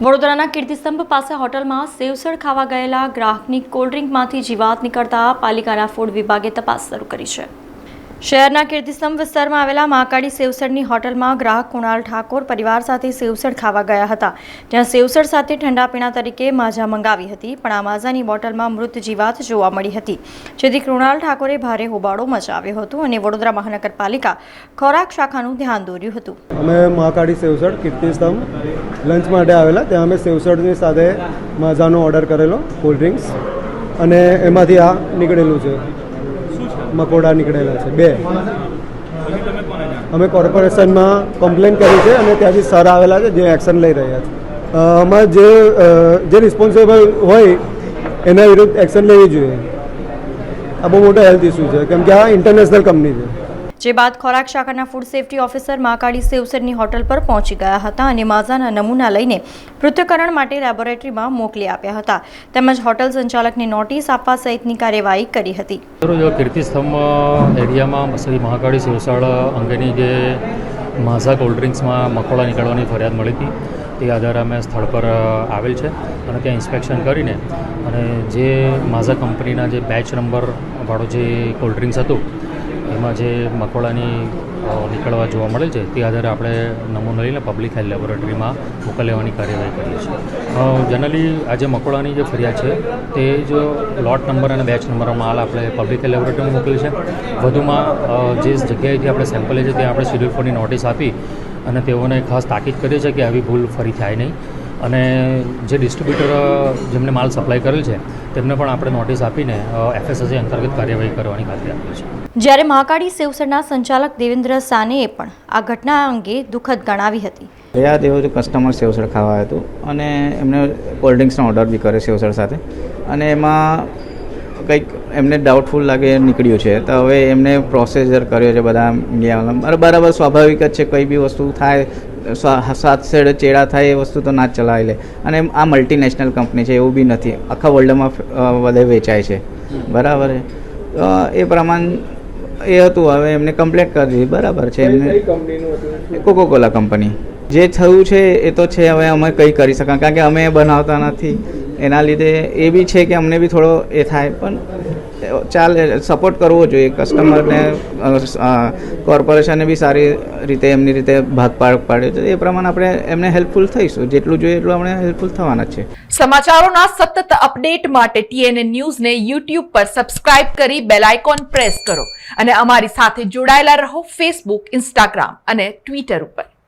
વડોદરાના કીર્તિસ્તંભ પાસે હોટલમાં સેવસળ ખાવા ગયેલા ગ્રાહકની કોલ્ડ્રિંકમાંથી જીવાત નીકળતા પાલિકાના ફૂડ વિભાગે તપાસ શરૂ કરી છે. શહેરના કીર્તિસ્તંભ વિસ્તારમાં આવેલા મહાકાળી સેવસળની હોટલમાં ગ્રાહક કુણાલ ઠાકોર પરિવાર સાથે સેવસળ ખાવા ગયા હતા. જ્યાં સેવસળ સાથે ઠંડા પીણા તરીકે માઝા મંગાવી હતી, પણ આ માઝાની બોટલમાં મૃત જીવાત જોવા મળી હતી. જેથી કૃણાલ ઠાકોરે ભારે હોબાળો મચાવ્યો હતો અને વડોદરા મહાનગરપાલિકા ખોરાક શાખાનું ધ્યાન દોર્યું હતું. અમે મહાકાળી સેવસળ કીર્તિસ્તંભ લંચ માટે આવેલા. ત્યાં અમે સેવસળની સાથે માઝાનો ઓર્ડર કરેલો, કોલ્ડ ડ્રિંક્સ. અને એમાંથી આ નીકળેલું છે. મકોડા નીકળેલા છે. બે. અમે કોર્પોરેશનમાં કમ્પ્લેન કરી છે અને ત્યાંથી સર આવેલા છે જે એક્શન લઈ રહ્યા છે. આમાં જે જે રિસ્પોન્સિબલ હોય એના વિરુદ્ધ એક્શન લેવી જોઈએ. આ બહુ મોટો હેલ્થ ઇસ્યુ છે. કેમ કે આ ઇન્ટરનેશનલ કંપની છે. જે બાદ ખોરાક શાખાના ફૂડ સેફ્ટી ઓફિસર માકાળી સેવસરની હોટલ પર પહોંચી ગયા હતા અને માઝાના નમૂના લઈને પૃથ્થકરણ માટે લેબોરેટરીમાં મોકલી આપ્યા હતા. તેમજ હોટલ સંચાલકને નોટિસ આપવા સહિતની કાર્યવાહી કરી હતી. કીર્તિસ્તંભ એરિયામાં મહાકાળી શિવશાળ અંગેની જે માઝા કોલ્ડ ડ્રિંક્સમાં મકોડા નીકળવાની ફરિયાદ મળી હતી, તે આધારે અમે સ્થળ પર આવેલ છે અને ત્યાં ઇન્સ્પેક્શન કરીને અને જે માઝા કંપનીના જે બેચ નંબર વાળો જે કોલ્ડ ડ્રિંક્સ હતું એમાં જે મકોડાની નીકળવા જોવા મળે છે, તે આધારે આપણે નમૂનો લઈને પબ્લિક હેલ્થ લેબોરેટરીમાં મોકલવાની કાર્યવાહી કરીએ છીએ. જનરલી આજે મકોડાની જે ફરિયાદ છે, તે જ લોટ નંબર અને બેચ નંબરનો માલ આપણે પબ્લિક હેલ્થ લેબોરેટરીમાં મોકલી છે. વધુમાં જે જગ્યાએથી આપણે સેમ્પલ લે છે, ત્યાં આપણે શેડ્યુલ ફોરની નોટિસ આપી અને તેઓને ખાસ તાકીદ કરીએ છીએ કે આવી ભૂલ ફરી થાય નહીં. અને જે ડિસ્ટ્રીબ્યુટર જેમને માલ સપ્લાય કરેલ છે, તેમને પણ આપણે નોટિસ આપીને એફએસએસએ અંતર્ગત કાર્યવાહી કરવાની ખાતરી આપી છે જ્યારે મહાકાળી સેવસરના સંચાલક દેવેન્દ્ર સાનેએ પણ આ ઘટના અંગે દુઃખદ ગણાવી હતી. ગયા તેઓ જે કસ્ટમર સેવસળ ખાવા આવ્યું હતું અને એમને કોલ્ડ ડ્રિંક્સનો ઓર્ડર બી કર્યો સેવસળ સાથે. અને એમાં કંઈક એમને ડાઉટફુલ લાગે નીકળ્યું છે. તો હવે એમને પ્રોસેસર કર્યો છે બધા મીડિયાવાળા અરે બરાબર સ્વાભાવિક જ છે કંઈ બી વસ્તુ થાય સાત સેડ ચેડા થાય એ વસ્તુ તો ના જ ચલાવી લે. અને આ મલ્ટીનેશનલ કંપની છે એવું બી નથી. આખા વર્લ્ડમાં બધે વેચાય છે. બરાબર એ પ્રમાણે એ હતું હવે એમને કમ્પ્લેટ કરી દીધી. બરાબર છે એમને કોકો કોલા કંપની જે થયું છે એ તો છે હવે અમે કંઈ કરી શકાય કારણ કે અમે બનાવતા નથી. એના લીધે એ બી છે કે અમને બી થોડો એ થાય. પણ ચાલે સપોર્ટ કરવો જોઈએ. કસ્ટમરને કોર્પોરેશને બી સારી રીતે, એમની રીતે ભાગ પાડ પાડ્યો છે. એ પ્રમાણે આપણે એમને હેલ્પફુલ થઈશું. જેટલું જોઈએ એટલું આપણે હેલ્પફુલ થવાના છે. સમાચારોના સતત અપડેટ માટે ટીએનએ ન્યૂઝને યુટ્યુબ પર સબસ્ક્રાઇબ કરી બેલ આઇકોન પ્રેસ કરો. અને અમારી સાથે જોડાયેલા રહો ફેસબુક ઇન્સ્ટાગ્રામ અને ટ્વિટર ઉપર.